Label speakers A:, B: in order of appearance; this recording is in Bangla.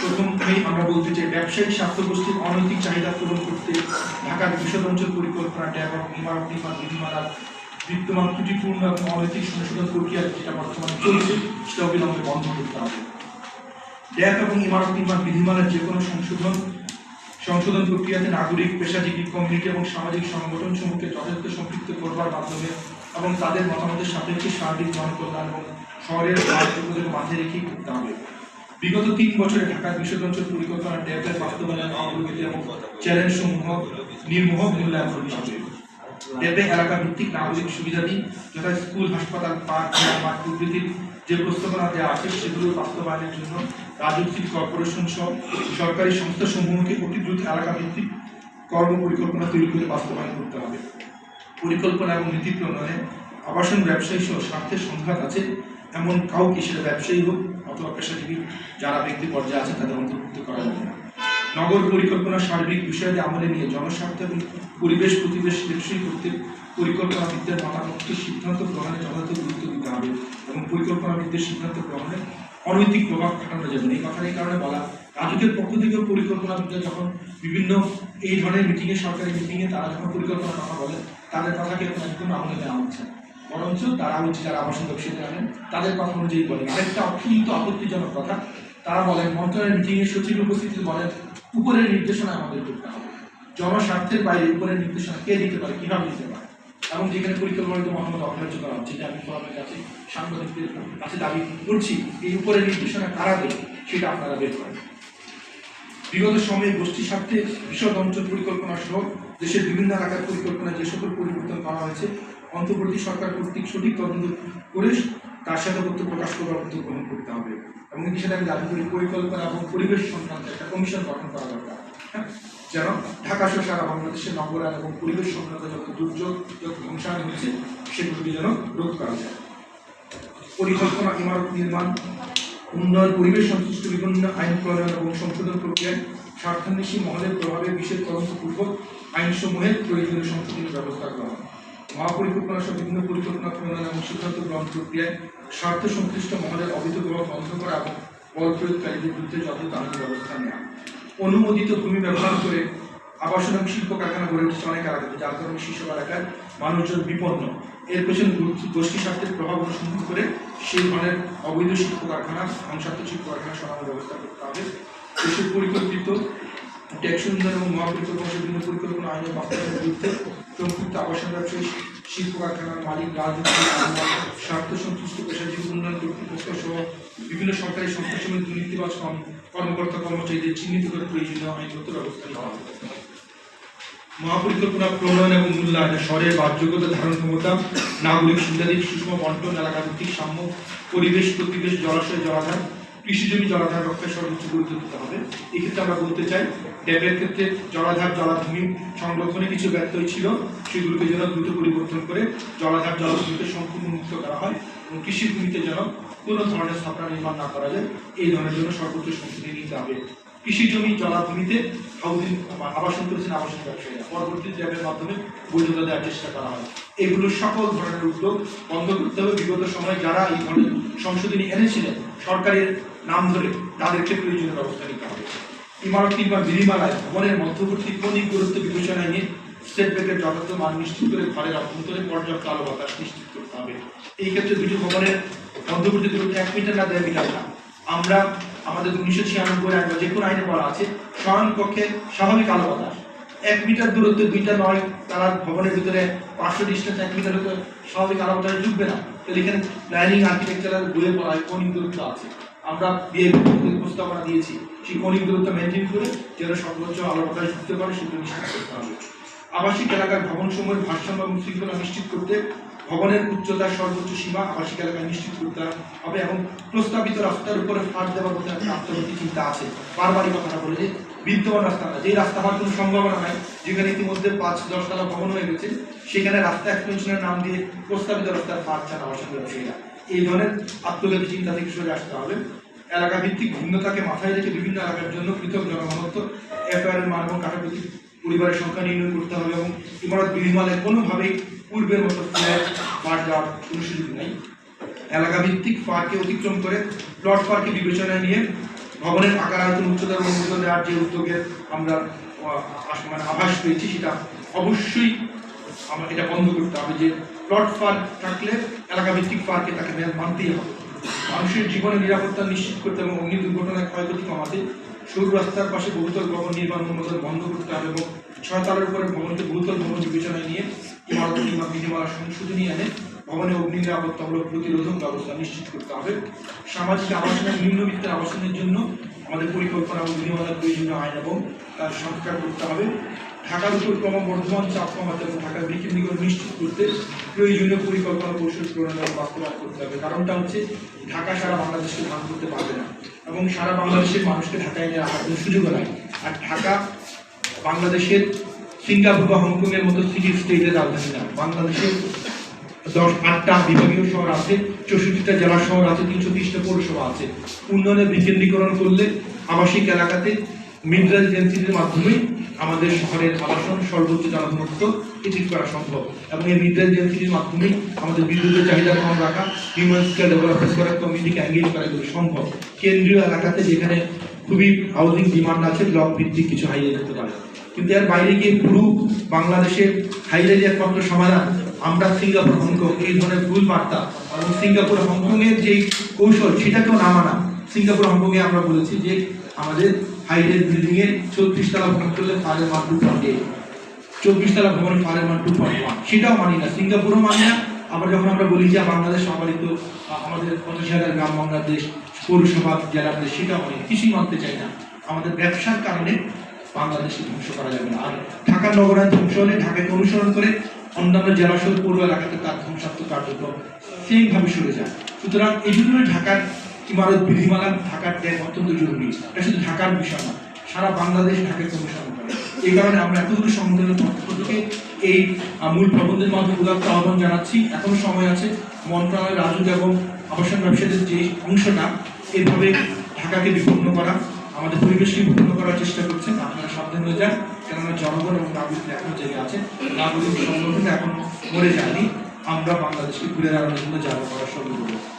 A: প্রথমেই আমরা বলতে চাই, ব্যবসায়িক স্বার্থগোষ্ঠীর অনৈতিক চাহিদা পূরণ করতে ঢাকার বিশদ অঞ্চল পরিকল্পনা ট্যাব এবং ইমারত নির্মাণ বিধিমালার বিদ্যমান ত্রুটিপূর্ণ এবং অনৈতিক সংশোধন প্রক্রিয়া যেটা বর্তমানে চলছে, সেটা অবিলম্বে বন্ধ করতে হবে। ড্যাব এবং ইমারত নির্মাণ বিধিমালার যে কোনো সংশোধন সংশোধন প্রক্রিয়াতে নাগরিক, পেশাজীবী, কমিউনিটি এবং সামাজিক সংগঠন সমূহকে যথাযথ সম্পৃক্ত করবার মাধ্যমে এবং তাদের মতামতের সাপেক্ষে সার্বিক জনকল্যাণ এবং শহরের মাথায় রেখেই করতে হবে। বিগত তিন বছরে ঢাকার বিশদ অঞ্চল পরিকল্পনা ড্যাবের বাস্তবায়ন অগ্রগতি এবং চ্যালেঞ্জ সমূহ নির্মোহ মূল্যায়ন করতে হবে। ড্যাবে এলাকা ভিত্তিক নাগরিক সুবিধাদি যথা স্কুল, হাসপাতাল, পার্ক মাঠ প্রভৃতির যে প্রস্তাবনা দেওয়া আছে, সেগুলো বাস্তবায়নের জন্য রাজস্ব সিটি কর্পোরেশন সহ সরকারি সংস্থা সমূহকে অতি দ্রুত এলাকা ভিত্তিক কর্ম পরিকল্পনা তৈরি করে বাস্তবায়ন করতে হবে। পরিকল্পনা এবং নীতি প্রণয়নে আবাসন ব্যবসায়ী সহ স্বার্থের সংঘাত আছে এমন কাউকে সেটা ব্যবসায়ী হোক অথবা পেশাজীবী যারা ব্যক্তি পর্যায়ে আছে তাদের অন্তর্ভুক্ত করা যাবে না নগর পরিকল্পনা সার্বিক বিষয়াদি আমলে নিয়ে জনস্বার্থ এবং পরিবেশ প্রতিবেশ টেকসই করতে পরিকল্পনাবিদদের মতামতকে সিদ্ধান্ত গ্রহণে যথাযথ গুরুত্ব দিতে হবে এবং পরিকল্পনাবিদদের সিদ্ধান্ত গ্রহণে অনৈতিক প্রভাব খাটানো যাবে না এই কথার এই কারণে বলা রাজকের পক্ষ থেকেও পরিকল্পনাবিদরা যখন বিভিন্ন এই ধরনের মিটিংয়ে সরকারি মিটিংয়ে তারা যখন পরিকল্পনা কথা বলে, তাদের কথাকে একদম আমলে নেওয়া হচ্ছে। বরঞ্চ তারা হচ্ছে যারা আবাসন ব্যবসায়ী আনেন তাদের কথা অনুযায়ী বলেন আরেকটা অত্যন্ত আপত্তিজনক কথা। তারা বলেন, মন্ত্রণালয়ের মিটিংয়ে সচিব উপস্থিতি বলেন, উপরের নির্দেশনা আমাদের করতে হবে। জনস্বার্থের বাইরে উপরের নির্দেশনা কে দিতে পারে, কীভাবে দিতে পারে? এবং যেখানে পরিকল্পনিত মহামত অগ্রাহ্য করা হচ্ছে যে আমি ফোরামের কাছে, সাংবাদিকদের কাছে দাবি করছি, এই উপরের নির্দেশনা কারা দেবে, সেটা আপনারা বের করেন। বিগত সময়ে গোষ্ঠী স্বার্থে বিশদ অঞ্চল পরিকল্পনা সহ দেশের বিভিন্ন এলাকার পরিকল্পনা, যে সকল পরিবর্তন করা হয়েছে, অন্তর্বর্তী সরকার কর্তৃক সঠিক তদন্ত করে তার সাথে তথ্য প্রকাশ করার উদ্যোগ গ্রহণ করতে হবে। এবং এই বিষয়ে আমি দাবি করি পরিকল্পনা এবং পরিবেশ সংক্রান্ত একটা কমিশন গঠন করা দরকার। হ্যাঁ? যেন ঢাকা সহ সারা বাংলাদেশের নগরায়ন এবং পরিবেশ সংক্রান্ত যত দুর্যোগ, যত ধ্বংসায়ন হয়েছে, সেগুলোকে যেন রোধ করা যায়। পরিকল্পনা, ইমারত নির্মাণ, উন্নয়ন, পরিবেশ সংশ্লিষ্ট বিভিন্ন আইন প্রণয়ন এবং সংশোধন প্রক্রিয়ায় স্বার্থান্বেষী মহলের প্রভাবে বিশেষ তদন্তপূর্বক আইনসমূহের প্রয়োজনীয় সংশোধনের ব্যবস্থা গ্রহণ মহাপরিকল্পনা সহ বিভিন্ন পরিকল্পনা প্রণয়ন এবং সিদ্ধান্ত গ্রহণ প্রক্রিয়ায় স্বার্থ সংশ্লিষ্ট মহলের অবৈধ প্রভাব বন্ধ করা এবং বল প্রয়োগকারীদের বিরুদ্ধে যথাযথ আইনি ব্যবস্থা নেওয়া। অনুমোদিত ভূমি ব্যবহার করে আবাসন এবং শিল্প কারখানা গড়ে উঠেছে অনেক এলাকাতে যার কারণে শিশু এলাকার মানুষজন বিপন্ন। এর পেছনে গোষ্ঠী স্বার্থের প্রভাব অনুসন্ধান করে সেই ধরনের অবৈধ শিল্প কারখানা, ধ্বংসাত্মক শিল্প কারখানা সরানোর ব্যবস্থা করতে হবে। দেশের পরিকল্পিত উন্নয়ন এবং মহাপরিকল্পনা বিভিন্ন পরিকল্পনা আইনের বিরুদ্ধে আবাসন ব্যবসায়ী, শিল্প কারখানার মালিক, রাজনীতি স্বার্থ সংশ্লিষ্ট পেশাজীবী, উন্নয়ন কর্তৃপক্ষ সহ বিভিন্ন সরকারি সংস্থা সমেত দুর্নীতিবাজ কর্মকর্তা কর্মচারীদের চিহ্নিত করে প্রয়োজনীয় আইনগত ব্যবস্থা নেওয়া হবে। মহাপরিকল্পনা প্রণয়ন এবং মূল্যায়নে শহরের বাসযোগ্যতা ধারণ ক্ষমতা, নাগরিক সুবিধাদিক সুষম বন্টন এলাকা ভিত্তিক সাম্য, পরিবেশ, প্রতিবেশ, জলাশয়, জলাধার কৃষিজমি জলাধার রক্ষায় সর্বোচ্চ গুরুত্ব দিতে হবে। এক্ষেত্রে আমরা বলতে চাই ট্যাবের ক্ষেত্রে জলাধার, জলাভূমি সংরক্ষণে কিছু ব্যত্যয় ছিল। সেগুলোকে যেন দ্রুত পরিবর্তন করে জলাধার জলাভূমিকে সম্পূর্ণ মুক্ত করা হয় এবং কৃষি ভূমিতে যেন কোনো ধরনের স্থাপনা নির্মাণ না করা যায়। এই ধরনের জন্য সর্বোচ্চ সংশোধনী নিতে হবে। কৃষি জমি জলাভূমিতে হাউজিং আবাসন করেছেন আবাসন ব্যবসায়ীরা। পরবর্তী ল্যাবের মাধ্যমে বৈধতা দেওয়ার চেষ্টা করা হয়। এগুলো সকল ধরনের উদ্যোগ বন্ধ করতে হবে। বিগত সময়ে যারা এই ধরনের সংশোধনী এনেছিলেন, সরকারের নাম ধরে তাদেরকে প্রয়োজনীয় ব্যবস্থা নিতে হবে। ইমারত কিংবা বিধিমালায় ভবনের মধ্যবর্তী কৌণিক গুরুত্ব বিবেচনায় নিয়ে স্টেট ব্যাংকের যথাযথ মান নিশ্চিত করে ঘরের অভ্যন্তরে পর্যাপ্ত আলো বাতাস নিশ্চিত করতে হবে। এই ক্ষেত্রে দুটি ভবনের মধ্যবর্তী দূরত্ব এক মিটার না দেড় মিটার না। আমরা আমাদের উনিশশো ছিয়ানব্বই আইন যে কোনো আইনে বলা আছে, স্বয়ং পক্ষে স্বাভাবিক আলো বাতাস। এক মিটার দূরত্বে দুইটা নয়, তারা ভবনের ভিতরে পাঁচশো ডিস্টেন্স এক মিটার হতে স্বাভাবিক আলো বাতাস ঢুকবে না। তাহলে এখানে প্ল্যানিং আর্কিটেকচারাল বইয়ে পড়া হয় কৌণিক দূরত্ব আছে। আমরা বিয়ে প্রস্তাবনা দিয়েছি। সেই কৌণিক দূরত্ব মেনটেন করে যেন সর্বোচ্চ আলো বাতাস ঢুকতে পারে সেটা নিশ্চিত করতে হবে। আবাসিক এলাকার ভবন সময়ের ভারসাম্য এবং শৃঙ্খলা নিশ্চিত করতে ভবনের উচ্চতার সর্বোচ্চ সীমা আবাসিক এলাকায় নিশ্চিত করতে হবে এবং প্রস্তাবিত রাস্তার উপরে ফাঁদ দেওয়ার মধ্যে একটা আত্মগতি চিন্তা আছে। বারবারই কথাটা বলে যে, বিদ্যমান রাস্তা যে রাস্তা হওয়ার কোনো সম্ভাবনা নাই, যেখানে ইতিমধ্যে পাঁচ দশতলা ভবন হয়ে গেছে, সেখানে রাস্তা এক্সটেনশনের নাম দিয়ে প্রস্তাবিত রাস্তার চান আবাসন ব্যবসায়ীরা এই ধরনের আত্মগতি চিন্তা থেকে সরে আসতে হবে। এলাকা ভিত্তিক ভিন্নতাকে মাথায় রেখে বিভিন্ন এলাকার জন্য পৃথক জনঘনত্ব এফআইআর এর মান এবং কাঠাপতি পরিবারের সংখ্যা নির্ণয় করতে হবে এবং ইমারত বিনিময়ে কোনোভাবেই পূর্বের মতো ফ্ল্যাট পার্ট দেওয়ার কোনো সুযোগ নেই। এলাকা ভিত্তিক পার্কে অতিক্রম করে প্লট পার্কে বিবেচনায় নিয়ে ভবনের আকার, আয়তন উচ্চতার অনুমোদন দেওয়ার যে উদ্যোগের আমরা মানে আভাস পেয়েছি সেটা অবশ্যই আমরা এটা বন্ধ করতে হবে যে প্লট পার্ক থাকলে এলাকা ভিত্তিক পার্কে তাকে মানতেই হবে। মানুষের জীবনের নিরাপত্তা নিশ্চিত করতে এবং অগ্নি দুর্ঘটনায় ক্ষয়ক্ষতি কমাতে সরু রাস্তার পাশে বহুতল ভবন নির্মাণ অনুমোদন বন্ধ করতে হবে এবং ছয় তলার উপরে ভবনকে বহুতল ভবন বিবেচনায় নিয়ে ইমারত কিংবা বিধিমালা সংশোধনী এনে ভবনে অগ্নি নিরাপত্তামূলক প্রতিরোধক ব্যবস্থা নিশ্চিত করতে হবে। সামাজিক আবাসনের নিম্নবিত্তের আবাসনের জন্য আমাদের পরিকল্পনা এবং বিধিমালার প্রয়োজনীয় আইন এবং তার সংস্কার করতে হবে। ঢাকার উপর ক্রমবর্ধমান চাপ কমাতে এবং ঢাকার বিকেন্দ্রীকরণ নিশ্চিত করতে প্রয়োজনীয় পরিকল্পনা কৌশল প্রণয়ন বাস্তবায়ন করতে হবে। কারণটা হচ্ছে ঢাকা সারা বাংলাদেশকে ভাগ করতে পারবে না এবং সারা বাংলাদেশের মানুষকে ঢাকায় এনে রাখার কোনো সুযোগও নাই। আর ঢাকা বাংলাদেশের সিঙ্গাপুর বা হংকং এর মতো সিটি স্টেটের রাজধানী না। বাংলাদেশের দশ, আটটা বিভাগীয় শহর আছে, চৌষট্টিটা জেলা শহর আছে, তিনশো তিরিশটা পৌরসভা আছে। উন্নয়নের বিকেন্দ্রীকরণ করলে আবাসিক এলাকাতে মিডরাল ডেন্সিটির মাধ্যমে আমাদের শহরের আবাসন সর্বোচ্চ জনঘনত্ব এচিভ করা সম্ভব। এবং এই মিডরাল ডেন্সিটির মাধ্যমে আমাদের বিদ্যুতের চাহিদা কম রাখা হিউম্যান স্কেল ডেভেলপমেন্ট করা কমিউনিটিকে এঙ্গেজ করা এগুলো সম্ভব। কেন্দ্রীয় এলাকাতে যেখানে খুবই হাউজিং ডিমান্ড আছে ব্লক ভিত্তিক কিছু হাইওয়ে যেতে পারে। কিন্তু এর বাইরে গিয়ে পুরো বাংলাদেশের যে একমাত্র সমাধান, আমরা সিঙ্গাপুর, হংকং, এই ধরনের ভুল বার্তা এবং সিঙ্গাপুর হংকং যেই কৌশল, সেটাকেও না মানা সিঙ্গাপুর হংকং এ আমরা বলেছি যে আমাদের বিল্ডিং এর চৌত্রিশ তলা ভবন করলে ফারের মান টু পয়েন্ট এইট চব্বিশ তলা ভবন ফারের মান টু পয়েন্ট ওয়ান সেটাও মানি না, সিঙ্গাপুরও মানি না। আবার যখন আমরা বলি যে বাংলাদেশ সম্মানিত আমাদের পঁচিশ হাজার গ্রাম বাংলাদেশ, পৌরসভা জেলার দেশ, সেটাও মানি কিছুই মানতে চাই না। আমাদের ব্যবসার কারণে বাংলাদেশকে ধ্বংস করা যাবে না। আর ঢাকা নগরায়ণ ধ্বংস হলে, ঢাকাকে অনুসরণ করে অন্যান্য জেলা সহ পৌর এলাকাতে তার ধ্বংসাত্মক কার্যক্রম সেইভাবে সরে যায়। সুতরাং এই জন্য ঢাকার ইমারত বিধিমালা ঢাকার ট্যাগ অত্যন্ত জরুরি। এটা শুধু ঢাকার বিষয় না, সারা বাংলাদেশ ঢাকাকে অনুসরণ করে এই কারণে আমরা এতগুলো সংগঠনের পক্ষ থেকে এই মূল প্রবন্ধের মাধ্যমে উদাত্ত আহ্বান জানাচ্ছি। এখনও সময় আছে। মন্ত্রণালয় রাজুক এবং আবাসন ব্যবসায়ীদের যে অংশটা, এভাবে ঢাকাকে বিপন্ন করা, আমাদের পরিবেশকে বিপন্ন করার চেষ্টা করছেন। আপনারা সাবধান হয়ে যান। কেননা জনগণ এবং নাগরিক এখনও জেগে আছে। নাগরিক সংগঠন এখন মরে যায়নি। আমরা বাংলাদেশকে ঘুরে দাঁড়ানোর জন্য যাব করার করব।